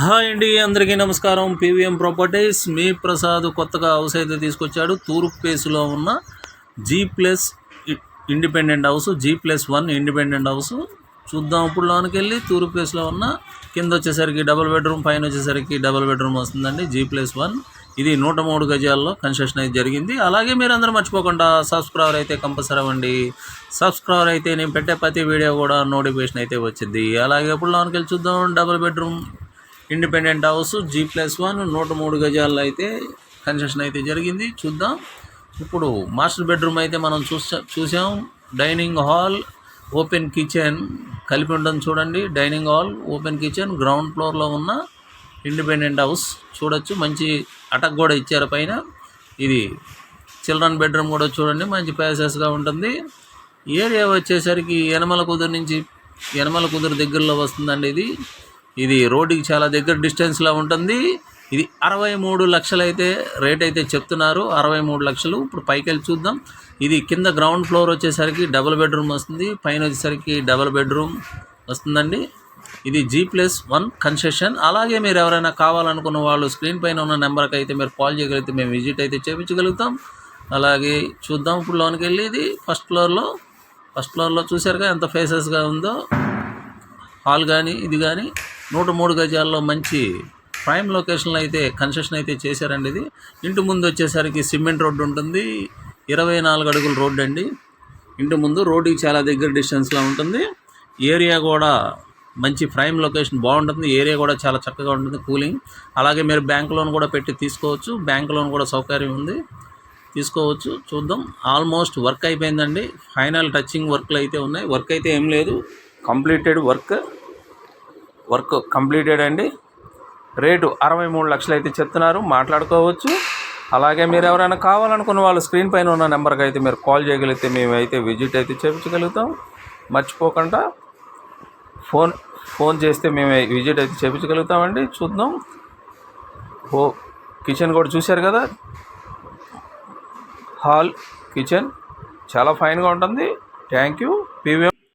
Hi అండి అందరికీ నమస్కారం. పీవీఎం ప్రాపర్టీస్ మీ ప్రసాద్ కొత్తగా హౌస్ అయితే తీసుకొచ్చాడు. తూర్పు పేసులో ఉన్న G plus independent house G plus one independent house చూద్దాం. ఇప్పుడు లోనికి వెళ్ళి తూర్పు పేసులో ఉన్న కింద వచ్చేసరికి డబుల్ బెడ్రూమ్ పైన వచ్చేసరికి డబుల్ బెడ్రూమ్ వస్తుందండి. G plus one. ఇది నూట మూడు గజాల్లో కన్స్ట్రక్షన్ అయితే జరిగింది. అలాగే మీరు అందరూ మర్చిపోకుండా సబ్స్క్రైబర్ అయితే కంపల్సరీ అవ్వండి. సబ్స్క్రైబర్ అయితే నేను పెట్టే ప్రతి వీడియో కూడా నోటిఫికేషన్ అయితే వచ్చింది. అలాగే ఇప్పుడు లోనికి వెళ్ళి చూద్దాం. Double bedroom independent house G plus one నూట మూడు గజాల్లో అయితే కన్స్ట్రక్షన్ అయితే జరిగింది. చూద్దాం. ఇప్పుడు మాస్టర్ బెడ్రూమ్ అయితే మనం చూసా చూసాం. డైనింగ్ హాల్ ఓపెన్ కిచెన్ కలిపి ఉంటుంది చూడండి. Dining hall open kitchen ground ఫ్లోర్లో ఉన్న ఇండిపెండెంట్ హౌస్ చూడొచ్చు. మంచి అటక్ కూడా ఇచ్చారు పైన. ఇది చిల్డ్రన్ బెడ్రూమ్ కూడా చూడండి. మంచి ప్యాసెస్గా ఉంటుంది. ఏరియా వచ్చేసరికి యనమల కుదురు నుంచి యనమల కుదురు దగ్గరలో వస్తుందండి ఇది. ఇది రోడ్డుకి చాలా దగ్గర డిస్టెన్స్లో ఉంటుంది. ఇది అరవై మూడు లక్షలు అయితే రేట్ అయితే చెప్తున్నారు. అరవై మూడు లక్షలు. ఇప్పుడు పైకి వెళ్ళి చూద్దాం. ఇది కింద గ్రౌండ్ ఫ్లోర్ వచ్చేసరికి డబుల్ బెడ్రూమ్ వస్తుంది. పైన వచ్చేసరికి డబుల్ బెడ్రూమ్ వస్తుందండి. ఇది జీ ప్లస్ వన్ కన్సెషన్ అలాగే మీరు ఎవరైనా కావాలనుకున్న వాళ్ళు స్క్రీన్ పైన ఉన్న నెంబర్కి అయితే మీరు కాల్ చేయగలిగితే మేము విజిట్ అయితే చేయించగలుగుతాం అలాగే చూద్దాం. ఇప్పుడు లోనికి వెళ్ళి ఇది ఫస్ట్ ఫ్లోర్లో ఫస్ట్ ఫ్లోర్లో చూసారుగా ఎంత ఫేసెస్గా ఉందో. హాల్ కానీ ఇది కానీ నూట మూడు గజాల్లో మంచి ప్రైమ్ లొకేషన్లో అయితే కన్స్ట్రక్షన్ అయితే చేశారండి ఇది. ఇంటి ముందు వచ్చేసరికి సిమెంట్ రోడ్డు ఉంటుంది. ఇరవై నాలుగు అడుగుల రోడ్డు అండి. ఇంటి ముందు రోడ్డుకి చాలా దగ్గర డిస్టెన్స్లో ఉంటుంది. ఏరియా కూడా మంచి ప్రైమ్ లొకేషన్ బాగుంటుంది. ఏరియా కూడా చాలా చక్కగా ఉంటుంది కూలింగ్ అలాగే మీరు బ్యాంక్ లోన్ కూడా పెట్టి తీసుకోవచ్చు. బ్యాంక్ లోన్ కూడా సౌకర్యం ఉంది. తీసుకోవచ్చు. చూద్దాం. ఆల్మోస్ట్ వర్క్ అయిపోయిందండి. ఫైనల్ టచింగ్ వర్క్లు అయితే ఉన్నాయి. వర్క్ అయితే ఏం లేదు. కంప్లీటెడ్ వర్క్ వర్క్ కంప్లీటెడ్ అండి. రేటు అరవై మూడు లక్షలు అయితే చెప్తున్నారు. మాట్లాడుకోవచ్చు. అలాగే మీరు ఎవరైనా కావాలనుకున్న వాళ్ళు స్క్రీన్ పైన ఉన్న నెంబర్కి అయితే మీరు కాల్ చేయగలిగితే మేము అయితే విజిట్ అయితే చేయించగలుగుతాం మర్చిపోకుండా ఫోన్ ఫోన్ చేస్తే మేము విజిట్ అయితే చేయించగలుగుతామండి చూద్దాం. ఓ కిచెన్ కూడా చూశారు కదా? Hall kitchen. చాలా ఫైన్గా ఉంటుంది. Thank you. పీవీఎం